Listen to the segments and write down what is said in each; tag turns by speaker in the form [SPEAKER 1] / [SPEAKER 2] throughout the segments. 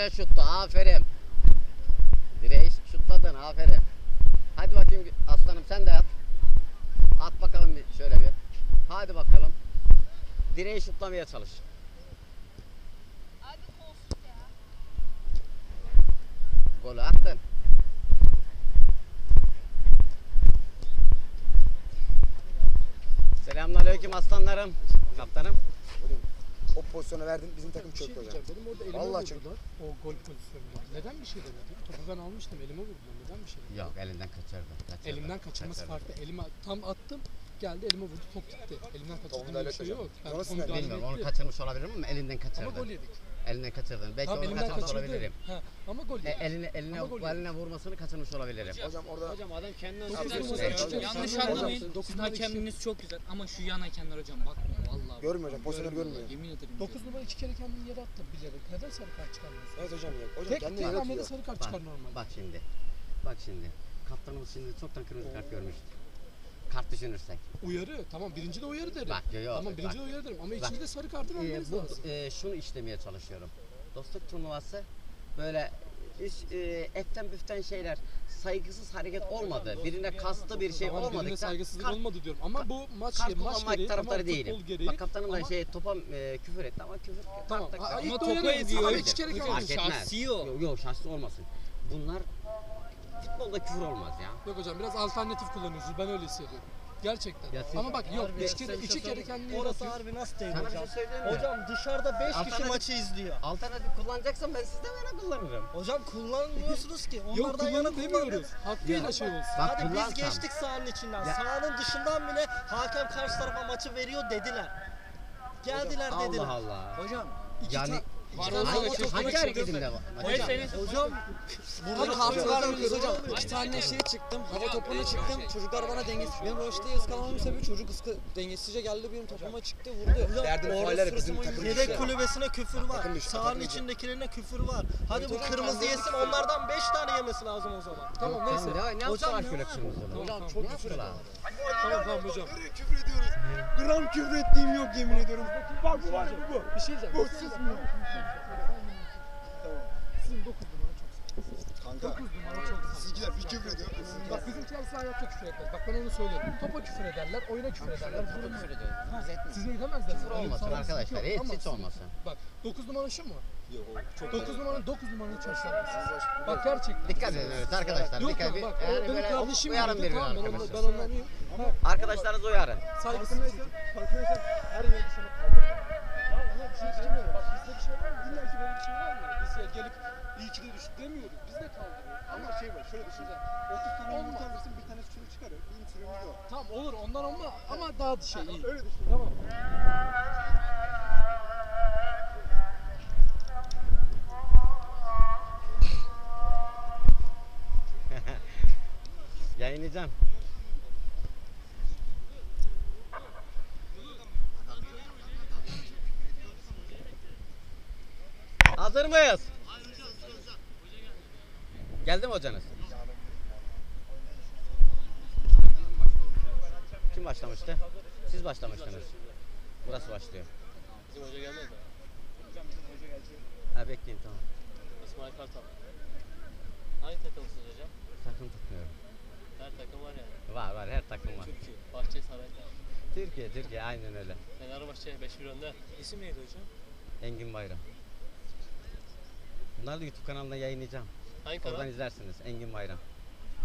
[SPEAKER 1] Güzel şuttu. Aferin. Direği şutladın. Aferin. Hadi bakayım aslanım sen de at. At bakalım bir şöyle bir. Hadi bakalım. Direği şutlamaya çalış.
[SPEAKER 2] Abi kolsuz ya.
[SPEAKER 1] Golü attın. Selamünaleyküm aslanlarım. Kaptanım.
[SPEAKER 3] Hocam o pozisyonu verdin bizim takım
[SPEAKER 4] şey
[SPEAKER 3] çöktü hocam.
[SPEAKER 4] diyeceğim. Benim orada elime
[SPEAKER 3] Vallahi
[SPEAKER 4] vurdular. O gol pozisyonunda. Neden bir şey demedin? Topu ben almıştım. Elime vurdular. Neden bir şey demedin?
[SPEAKER 1] Yok elinden kaçırdı. kaçırdı
[SPEAKER 4] Elimden kaçırması
[SPEAKER 1] kaçırdı.
[SPEAKER 4] farklı. Elime tam attım. Geldi elime vurdu. Top gitti. Elimden kaçırdığım bir şey
[SPEAKER 3] hocam.
[SPEAKER 4] yok. Ben
[SPEAKER 3] müdahale
[SPEAKER 4] müdahale
[SPEAKER 1] Bilmiyorum onu kaçırmış olabilirim ama elinden
[SPEAKER 4] Ama
[SPEAKER 1] kaçırdın.
[SPEAKER 4] gol yedik.
[SPEAKER 1] Elinden kaçırdın. Belki
[SPEAKER 4] Tamam
[SPEAKER 1] onu kaçırmış
[SPEAKER 4] kaçırdı.
[SPEAKER 1] olabilirim.
[SPEAKER 4] Ha, ama gol
[SPEAKER 1] E,
[SPEAKER 4] yedik.
[SPEAKER 1] eline eline
[SPEAKER 4] Ama gol
[SPEAKER 1] eline vurmasını kaçırmış olabilirim.
[SPEAKER 3] Hocam orada
[SPEAKER 5] Hocam adam kendini. Yanlış
[SPEAKER 4] Hocam,
[SPEAKER 5] anlamayın. Sizin hakeminiz çok güzel ama şu yan hakemler hocam bakmıyor.
[SPEAKER 3] Görmüyor hocam, pozisyonları
[SPEAKER 5] Görmüyorlar,
[SPEAKER 3] görmüyor.
[SPEAKER 5] Yemin ederim.
[SPEAKER 4] 9 numara iki kere kendini yere attı bilerek. Neden sarı kart çıkarmıyorsun?
[SPEAKER 3] evet hocam ya. Hocam
[SPEAKER 4] Tek
[SPEAKER 3] kendini
[SPEAKER 4] tek
[SPEAKER 3] yere atıyor.
[SPEAKER 4] sarı kart
[SPEAKER 1] Bak,
[SPEAKER 4] çıkar normal.
[SPEAKER 1] bak şimdi. Bak şimdi. Kaptanımız şimdi çoktan kırmızı kart görmüş. Kart düşünürsek.
[SPEAKER 4] Uyarı. Tamam birinci de uyarı derim.
[SPEAKER 1] Bak yo yo.
[SPEAKER 4] Tamam birinci de
[SPEAKER 1] bak,
[SPEAKER 4] uyarı derim. Ama
[SPEAKER 1] Bak.
[SPEAKER 4] ikinci de sarı kartı
[SPEAKER 1] e,
[SPEAKER 4] vermeniz
[SPEAKER 1] bu
[SPEAKER 4] lazım.
[SPEAKER 1] e, şunu işlemeye çalışıyorum. Dostluk turnuvası böyle iş, e, eften büften şeyler saygısız hareket olmadı. Birine kastı bir şey
[SPEAKER 4] Tamam, birine
[SPEAKER 1] olmadıkça
[SPEAKER 4] saygısızlık
[SPEAKER 1] kart,
[SPEAKER 4] olmadı diyorum. Ama bu maç
[SPEAKER 1] kart
[SPEAKER 4] maç
[SPEAKER 1] kullanmak
[SPEAKER 4] gereği,
[SPEAKER 1] taraftarı
[SPEAKER 4] tamam,
[SPEAKER 1] değilim.
[SPEAKER 4] futbol gereği.
[SPEAKER 1] Bak kaptanım da
[SPEAKER 4] ama-
[SPEAKER 1] şey topa e, küfür etti ama küfür
[SPEAKER 4] Tamam. Aa,
[SPEAKER 5] Ama
[SPEAKER 4] ilk de
[SPEAKER 5] topa ediyor.
[SPEAKER 4] iki kere
[SPEAKER 5] Hocam,
[SPEAKER 4] kalmış.
[SPEAKER 1] Fark etmez.
[SPEAKER 5] şahsi o.
[SPEAKER 1] Yok yok şahsi olmasın. Bunlar futbolda küfür olmaz ya.
[SPEAKER 4] Yok hocam biraz alternatif kullanıyorsunuz. Ben öyle hissediyorum. Gerçekten.
[SPEAKER 1] Ya siz-
[SPEAKER 4] Ama bak yok
[SPEAKER 6] Harbi,
[SPEAKER 4] iki kere,
[SPEAKER 6] sen-
[SPEAKER 4] iki
[SPEAKER 6] sen-
[SPEAKER 4] kere kendini
[SPEAKER 6] Orası
[SPEAKER 4] yaratıyor.
[SPEAKER 6] harbi nasıl değil
[SPEAKER 1] Sana bir şey
[SPEAKER 6] hocam?
[SPEAKER 1] söyleyeyim mi?
[SPEAKER 6] Hocam dışarıda 5 kişi
[SPEAKER 1] Alternatif-
[SPEAKER 6] maçı izliyor.
[SPEAKER 1] Alternatif kullanacaksan ben sizden yana kullanırım.
[SPEAKER 6] Hocam kullanmıyorsunuz ki.
[SPEAKER 4] Yok
[SPEAKER 6] Onlardan yana
[SPEAKER 4] kullanın demiyoruz.
[SPEAKER 6] kullanıyoruz.
[SPEAKER 4] Hakkıyla şey olsun.
[SPEAKER 1] Bak
[SPEAKER 6] Hadi biz
[SPEAKER 1] kullansam.
[SPEAKER 6] geçtik sahanın içinden.
[SPEAKER 1] Ya-
[SPEAKER 6] Sahanın dışından bile hakem karşı tarafa maçı veriyor dediler. Geldiler dediler.
[SPEAKER 1] Allah Allah.
[SPEAKER 6] Hocam
[SPEAKER 1] Yani
[SPEAKER 5] Var
[SPEAKER 1] hangi,
[SPEAKER 5] olsa geçecek.
[SPEAKER 1] hangi hareketimde var?
[SPEAKER 5] Senin.
[SPEAKER 6] hocam
[SPEAKER 7] Burada kartı vermiyoruz hocam. İki tane şey çıktım. Hava topuna çıktım. Çocuklar bana dengesiz. Benim Roşte'yi ıskalamamın sebebi çocuk ıska, dengesizce geldi benim topuma çıktı vurdu.
[SPEAKER 3] Derdim fauller bizim takım.
[SPEAKER 6] Yedek kulübesine küfür var. Sahanın içindekilerine küfür var. Hadi bu
[SPEAKER 7] hocam,
[SPEAKER 6] kırmızı yesin onlardan 5 tane yemesi lazım o zaman.
[SPEAKER 4] Tamam neyse.
[SPEAKER 1] Ne,
[SPEAKER 6] Hocam
[SPEAKER 1] yaptılar
[SPEAKER 6] ne
[SPEAKER 1] şöyle
[SPEAKER 6] var?
[SPEAKER 1] kırmızılı?
[SPEAKER 4] Hocam çok
[SPEAKER 1] yaptılar?
[SPEAKER 4] Tamam tamam hocam.
[SPEAKER 3] küfür ediyoruz. Gram küfür ettiğim yok yemin ediyorum. Bak bu var bu.
[SPEAKER 4] Bir şey diyeceğim.
[SPEAKER 3] Bu susmuyor.
[SPEAKER 4] Sizin 9 numara çok.
[SPEAKER 3] Kanka
[SPEAKER 4] 9 numara çok
[SPEAKER 3] sizinkiler bir küfür ediyor.
[SPEAKER 4] Bak bizimkiler size hayatta küfür etmez. Bak ben onu söylüyorum. Topa küfür ederler, oyuna küfür ederler.
[SPEAKER 1] Topa küfür etmeyiz.
[SPEAKER 4] Size edemezler.
[SPEAKER 1] Küfür olmasın arkadaşlar. Hiç hiç olmasın.
[SPEAKER 4] Bak 9 numara şu mu?
[SPEAKER 3] Yok o çok
[SPEAKER 4] 9 numaranın 9 numaranın hiç. Bak gerçekten.
[SPEAKER 1] Dikkat edin evet arkadaşlar.
[SPEAKER 4] Yok
[SPEAKER 1] Dikkat edin.
[SPEAKER 4] bak
[SPEAKER 1] Yani böyle uyarın
[SPEAKER 4] vardı.
[SPEAKER 1] birbirini
[SPEAKER 4] Tamam ben, ondan, ben
[SPEAKER 1] arkadaşlar.
[SPEAKER 4] ondan iyiyim. Ha,
[SPEAKER 1] Arkadaşlarınızı uyarın.
[SPEAKER 4] saygısızlık.
[SPEAKER 3] Farkındaysan her yere dışarı kaldırdı.
[SPEAKER 4] Bir şey var mı? İlla ki böyle bir şey var mı? Biz ya gelip iyi ki de. Biz de kaldırıyoruz.
[SPEAKER 3] Ama şey var şöyle düşünsene. 30 tane alırsın bir tanesi çürük çıkar.
[SPEAKER 4] Tamam olur ondan ama ama daha da iyi.
[SPEAKER 3] Öyle düşün.
[SPEAKER 4] Tamam.
[SPEAKER 1] Yayınlayacağım. Hazır mıyız? Geldi mi hocanız? Kim başlamıştı? Siz başlamıştınız. Burası başlıyor.
[SPEAKER 5] Bizim hoca gelmedi mi?
[SPEAKER 1] Ha bekleyin tamam.
[SPEAKER 5] İsmail Kartal. Hangi takımsınız hocam?
[SPEAKER 1] Takım tutmuyorum.
[SPEAKER 5] Her takım var yani.
[SPEAKER 1] Var var her takım var.
[SPEAKER 5] Türkiye. Bahçe Saray'da.
[SPEAKER 1] Türkiye Türkiye aynen öyle.
[SPEAKER 5] Fenerbahçe 5-1 önde. İsim neydi hocam?
[SPEAKER 1] Engin Bayram. Bunları da YouTube kanalında yayınlayacağım.
[SPEAKER 5] Hangi
[SPEAKER 1] Oradan
[SPEAKER 5] kanal?
[SPEAKER 1] izlersiniz. Engin Bayram.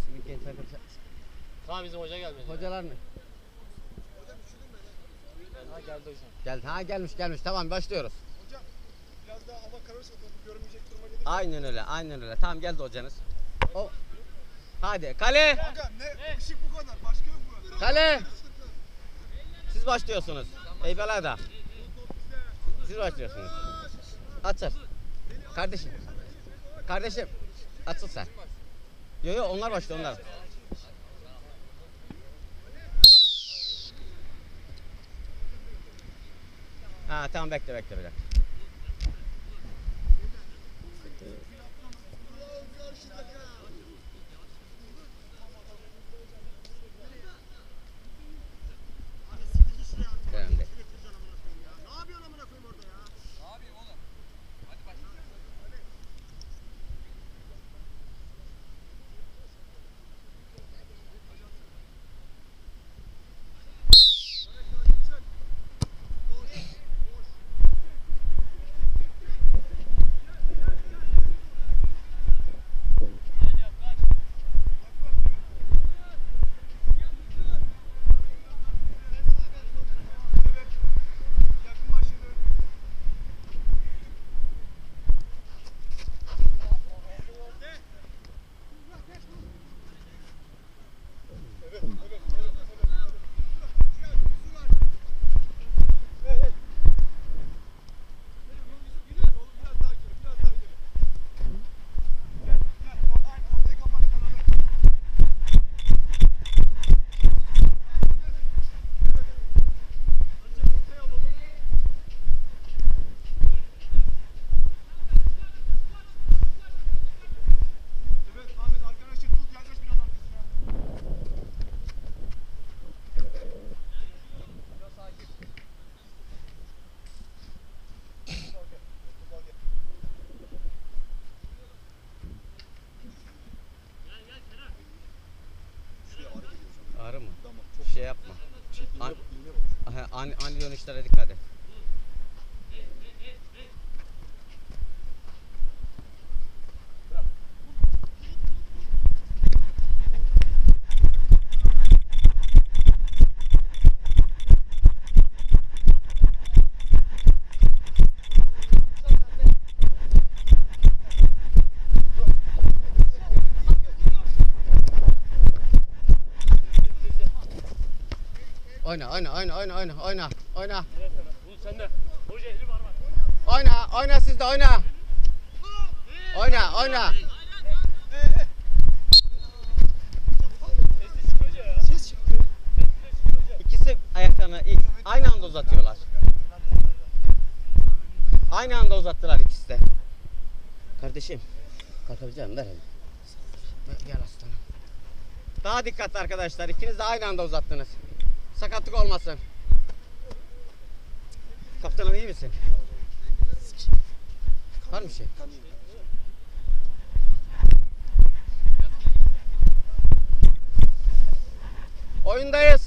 [SPEAKER 1] Şimdi genç arkadaşlar.
[SPEAKER 5] Ha bizim hoca gelmedi.
[SPEAKER 1] Hocalar mı?
[SPEAKER 5] Ha geldi hocam.
[SPEAKER 1] Geldi. Ha gelmiş gelmiş. Tamam başlıyoruz.
[SPEAKER 3] Biraz daha hava kararırsa topu görünmeyecek duruma gelir.
[SPEAKER 1] Aynen öyle. Aynen öyle. Tamam geldi hocanız. O. Hadi kale.
[SPEAKER 3] Kanka ne? Işık bu kadar. Başka yok mu?
[SPEAKER 1] Kale. Siz başlıyorsunuz. Eyvallah Siz başlıyorsunuz. Açıl. Kardeşim. Kardeşim. Açıl sen. Yo yo onlar başlıyor onlar. Ha tamam bekle bekle bir dakika. Ani dönüşlere dikkat et. Oyna oyna oyna oyna oyna oyna oyna.
[SPEAKER 5] Bu sende. Hoca eli var var.
[SPEAKER 1] Oyna oyna siz de oyna. Oyna oyna. İkisi ayaklarını i- aynı anda uzatıyorlar. Aynı anda uzattılar ikisi de. Kardeşim kalkabilecek misin? Ver elini. Ver, Gel aslanım. Daha dikkatli arkadaşlar. İkiniz de aynı anda uzattınız. Sakatlık olmasın. Kaptanım iyi misin? Var mı şey? Oyundayız.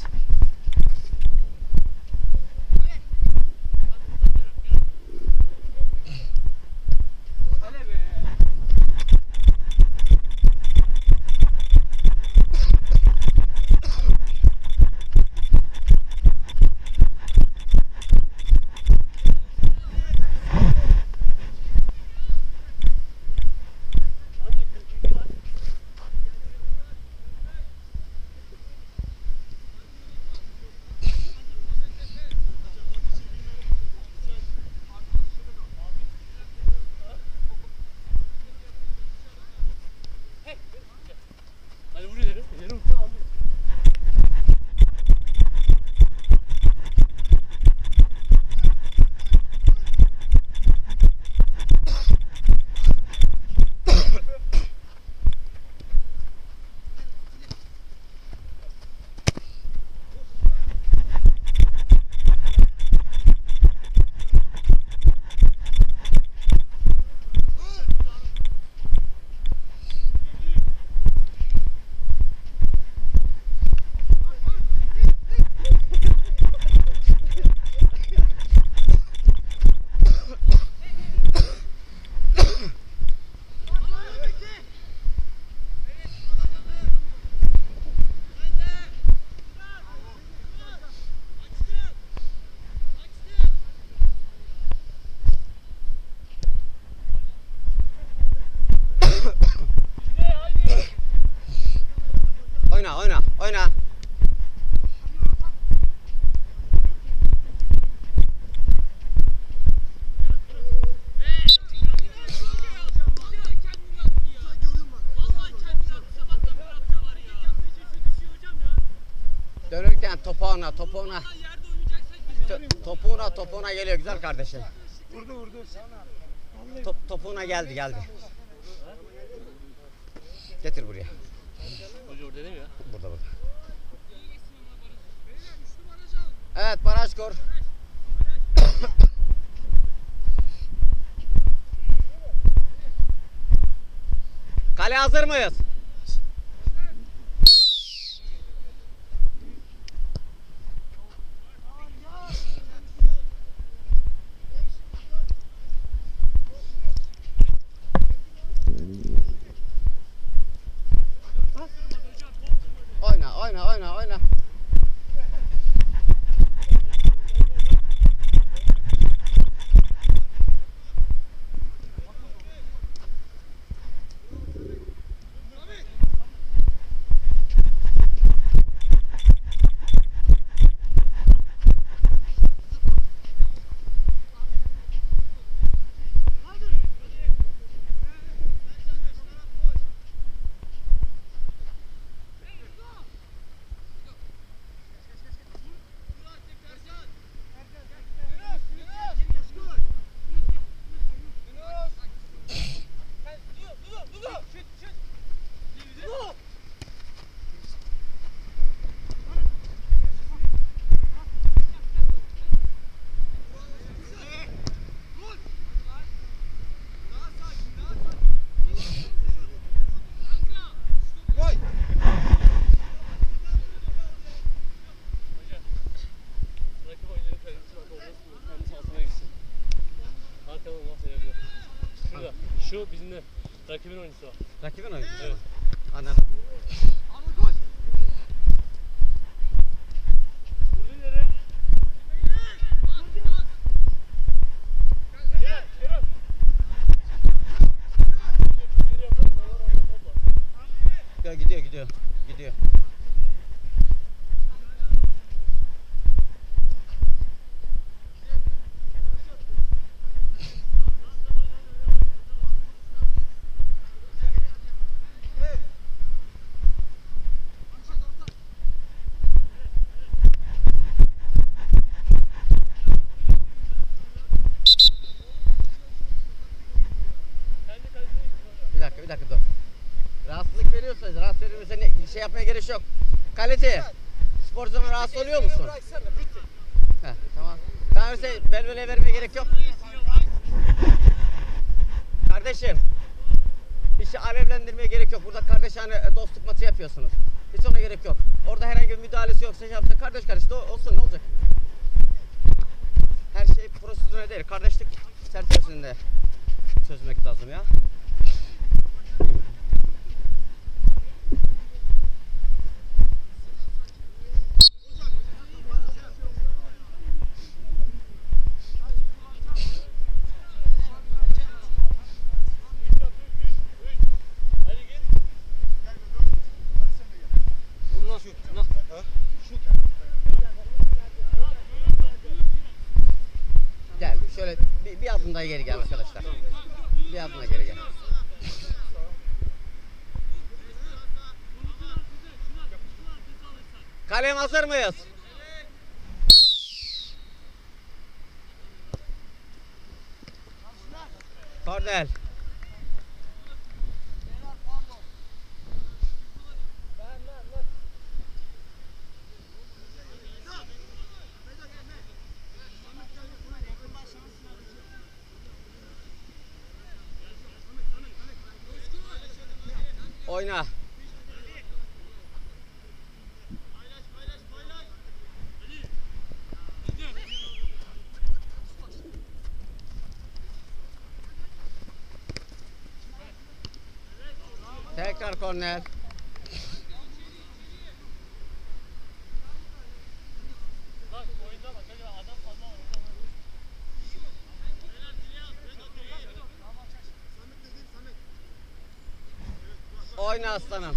[SPEAKER 1] Topuğuna topuğuna. To- topuğuna topuğuna geliyor güzel kardeşim.
[SPEAKER 4] Vurdu vurdu.
[SPEAKER 1] Top, topuğuna geldi geldi. Getir buraya.
[SPEAKER 5] Hoca orada değil mi ya?
[SPEAKER 1] Burada burada. Evet baraj kur. Kale hazır mıyız?
[SPEAKER 5] Rakibin oyuncusu o.
[SPEAKER 1] Rakibin oyuncusu.
[SPEAKER 5] Evet.
[SPEAKER 1] Anladım. Gidiyor gidiyor gidiyor. Bir dakika dur. Rahatsızlık veriyorsanız rahatsız veriyorsa ne, şey yapmaya gerek yok. Kaleci. Sporcudan rahatsız oluyor musun?
[SPEAKER 6] Bıraksana bitti.
[SPEAKER 1] Heh, tamam. Tamam öyleyse belvele vermeye gerek yok. Kardeşim. İşi alevlendirmeye gerek yok. Burada kardeşane e, dostluk maçı yapıyorsunuz. Hiç ona gerek yok. Orada herhangi bir müdahalesi yoksa şey yapsa kardeş kardeş de olsun ne olacak? Her şey prosedürel değil. Kardeşlik çerçevesinde çözmek lazım ya. Bir, adım daha geri gel arkadaşlar. Bir adım daha geri gel. Kalem hazır mıyız? Kornel. Oyna. Tekrar korner.
[SPEAKER 5] Bak oyunda bak. Hadi adam fazla var. orada var.
[SPEAKER 1] Oyna aslanım.